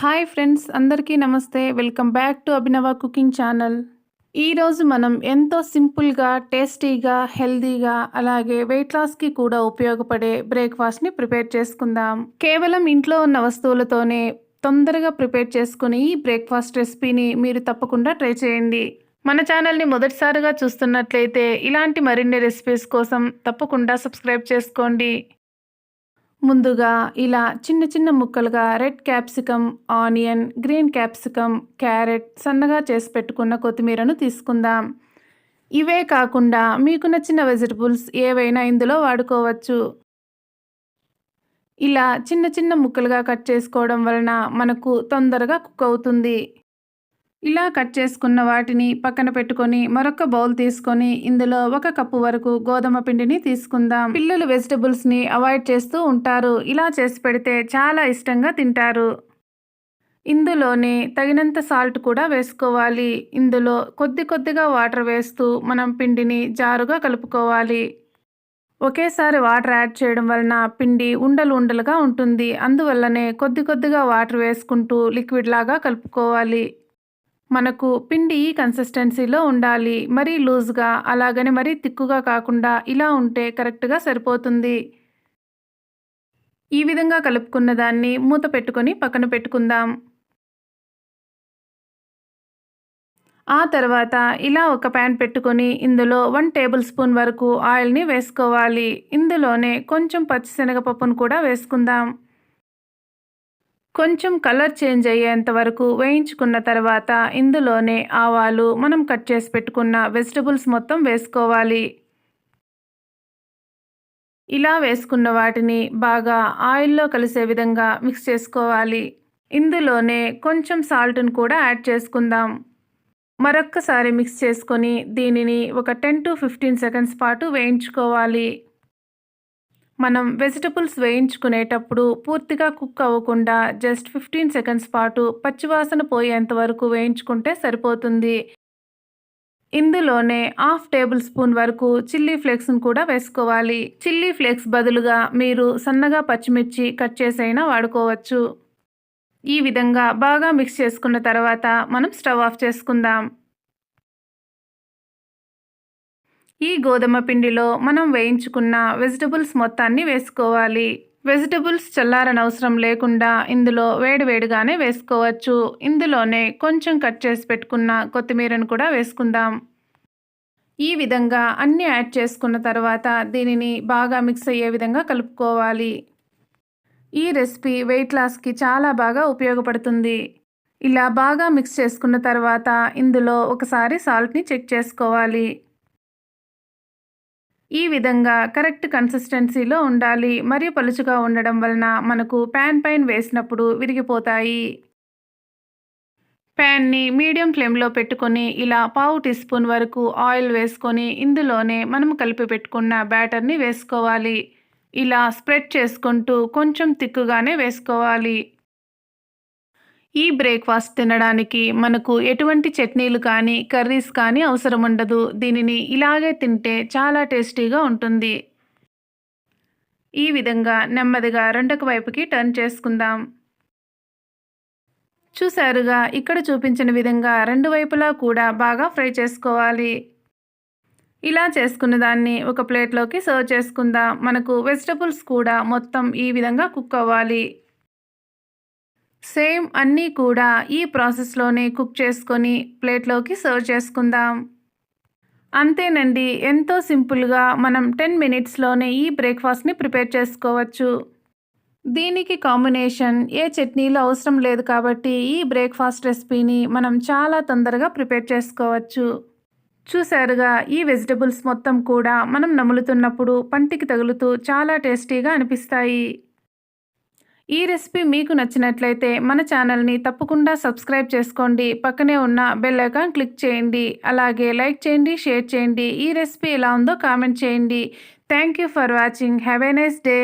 Hi friends అందరికీ నమస్తే. Welcome back to Abhinava cooking channel. ఈరోజు మనం ఎంతో సింపుల్గా టేస్టీగా హెల్దీగా అలాగే వెయిట్ లాస్కి కూడా ఉపయోగపడే బ్రేక్ఫాస్ట్ని ప్రిపేర్ చేసుకుందాం. కేవలం ఇంట్లో ఉన్న వస్తువులతోనే తొందరగా ప్రిపేర్ చేసుకుని ఈ బ్రేక్ఫాస్ట్ రెసిపీని మీరు తప్పకుండా ట్రై చేయండి. మన ఛానల్ని మొదటిసారిగా చూస్తున్నట్లయితే ఇలాంటి మరిన్ని రెసిపీస్ కోసం తప్పకుండా సబ్స్క్రైబ్ చేసుకోండి. ముందుగా ఇలా చిన్న చిన్న ముక్కలుగా red capsicum onion green capsicum carrot సన్నగా చేసి పెట్టుకున్న కొత్తిమీరను తీసుకుందాం. ఇవే కాకుండా మీకు నచ్చిన వెజిటబుల్స్ ఏవైనా ఇందులో వాడుకోవచ్చు. ఇలా చిన్న చిన్న ముక్కలుగా కట్ చేసుకోవడం వలన మనకు తొందరగా కుక్ అవుతుంది. ఇలా కట్ చేసుకున్న వాటిని పక్కన పెట్టుకొని మరొక బౌల్ తీసుకొని ఇందులో ఒక కప్పు వరకు గోధుమ పిండిని తీసుకుందాం. పిల్లలు వెజిటబుల్స్ని అవాయిడ్ చేస్తూ ఉంటారు. ఇలా చేసి పెడితే చాలా ఇష్టంగా తింటారు. ఇందులోనే తగినంత సాల్ట్ కూడా వేసుకోవాలి. ఇందులో కొద్ది కొద్దిగా వాటర్ వేస్తూ మనం పిండిని జారుగా కలుపుకోవాలి. ఒకేసారి వాటర్ యాడ్ చేయడం వలన పిండి ఉండలు ఉండలుగా ఉంటుంది. అందువల్లనే కొద్ది కొద్దిగా వాటర్ వేసుకుంటూ లిక్విడ్ లాగా కలుపుకోవాలి. మనకు పిండి ఈ కన్సిస్టెన్సీలో ఉండాలి. మరీ లూజ్గా అలాగని మరీ తిక్కుగా కాకుండా ఇలా ఉంటే కరెక్ట్గా సరిపోతుంది. ఈ విధంగా కలుపుకున్న దాన్ని మూత పెట్టుకొని పక్కన పెట్టుకుందాం. ఆ తర్వాత ఇలా ఒక ప్యాన్ పెట్టుకొని ఇందులో వన్ టేబుల్ స్పూన్ వరకు ఆయిల్ని వేసుకోవాలి. ఇందులోనే కొంచెం పచ్చిశనగపప్పును కూడా వేసుకుందాం. కొంచెం కలర్ చేంజ్ అయ్యేంత వరకు వేయించుకున్న తర్వాత ఇందులోనే ఆవాలు మనం కట్ చేసి పెట్టుకున్న వెజిటబుల్స్ మొత్తం వేసుకోవాలి. ఇలా వేసుకున్న వాటిని బాగా ఆయిల్లో కలిసే విధంగా మిక్స్ చేసుకోవాలి. ఇందులోనే కొంచెం సాల్ట్ను కూడా యాడ్ చేసుకుందాం. మరొక్కసారి మిక్స్ చేసుకొని దీనిని ఒక టెన్ టు ఫిఫ్టీన్ సెకండ్స్ పాటు వేయించుకోవాలి. మనం వెజిటబుల్స్ వేయించుకునేటప్పుడు పూర్తిగా కుక్ అవ్వకుండా జస్ట్ ఫిఫ్టీన్ సెకండ్స్ పాటు పచ్చివాసన పోయేంత వరకు వేయించుకుంటే సరిపోతుంది. ఇందులోనే హాఫ్ టేబుల్ స్పూన్ వరకు చిల్లీ ఫ్లేక్స్ను కూడా వేసుకోవాలి. చిల్లీ ఫ్లేక్స్ బదులుగా మీరు సన్నగా పచ్చిమిర్చి కట్ చేసైనా వాడుకోవచ్చు. ఈ విధంగా బాగా మిక్స్ చేసుకున్న తర్వాత మనం స్టవ్ ఆఫ్ చేసుకుందాం. ఈ గోధుమ పిండిలో మనం వేయించుకున్న వెజిటబుల్స్ మొత్తాన్ని వేసుకోవాలి. వెజిటబుల్స్ చల్లారనవసరం లేకుండా ఇందులో వేడివేడిగానే వేసుకోవచ్చు. ఇందులోనే కొంచెం కట్ చేసి పెట్టుకున్న కొత్తిమీరను కూడా వేసుకుందాం. ఈ విధంగా అన్నీ యాడ్ చేసుకున్న తర్వాత దీనిని బాగా మిక్స్ అయ్యే విధంగా కలుపుకోవాలి. ఈ రెసిపీ వెయిట్ లాస్కి చాలా బాగా ఉపయోగపడుతుంది. ఇలా బాగా మిక్స్ చేసుకున్న తర్వాత ఇందులో ఒకసారి సాల్ట్ని చెక్ చేసుకోవాలి. ఈ విధంగా కరెక్ట్ కన్సిస్టెన్సీలో ఉండాలి. మరియు పలుచుగా ఉండడం వలన మనకు ప్యాన్ పైన వేసినప్పుడు విరిగిపోతాయి. ప్యాన్ని మీడియం ఫ్లేమ్లో పెట్టుకొని ఇలా పావు టీ స్పూన్ వరకు ఆయిల్ వేసుకొని ఇందులోనే మనం కలిపి పెట్టుకున్న బ్యాటర్ని వేసుకోవాలి. ఇలా స్ప్రెడ్ చేసుకుంటూ కొంచెం తిక్కుగానే వేసుకోవాలి. ఈ బ్రేక్ఫాస్ట్ తినడానికి మనకు ఎటువంటి చట్నీలు కానీ కర్రీస్ కానీ అవసరం ఉండదు. దీనిని ఇలాగే తింటే చాలా టేస్టీగా ఉంటుంది. ఈ విధంగా నెమ్మదిగా రెండొక వైపుకి టర్న్ చేసుకుందాం. చూసారుగా ఇక్కడ చూపించిన విధంగా రెండు వైపులా కూడా బాగా ఫ్రై చేసుకోవాలి. ఇలా చేసుకున్న దాన్ని ఒక ప్లేట్లోకి సర్వ్ చేసుకుందాం. మనకు వెజిటబుల్స్ కూడా మొత్తం ఈ విధంగా కుక్ అవ్వాలి. సేమ్ అన్నీ కూడా ఈ ప్రాసెస్లోనే కుక్ చేసుకొని ప్లేట్లోకి సర్వ్ చేసుకుందాం. అంతేనండి ఎంతో సింపుల్గా మనం టెన్ మినిట్స్లోనే ఈ బ్రేక్ఫాస్ట్ని ప్రిపేర్ చేసుకోవచ్చు. దీనికి కాంబినేషన్ ఏ చట్నీలు అవసరం లేదు కాబట్టి ఈ బ్రేక్ఫాస్ట్ రెసిపీని మనం చాలా తొందరగా ప్రిపేర్ చేసుకోవచ్చు. చూసారుగా ఈ వెజిటబుల్స్ మొత్తం కూడా మనం నములుతున్నప్పుడు పంటికి తగులుతూ చాలా టేస్టీగా అనిపిస్తాయి. ఈ రెసిపీ మీకు నచ్చినట్లయితే మన ఛానల్ని తప్పకుండా సబ్స్క్రైబ్ చేసుకోండి. పక్కనే ఉన్న బెల్ ఐకాన్ క్లిక్ చేయండి. అలాగే లైక్ చేయండి షేర్ చేయండి. ఈ రెసిపీ ఎలా ఉందో కామెంట్ చేయండి. Thank you for watching. Have a nice day.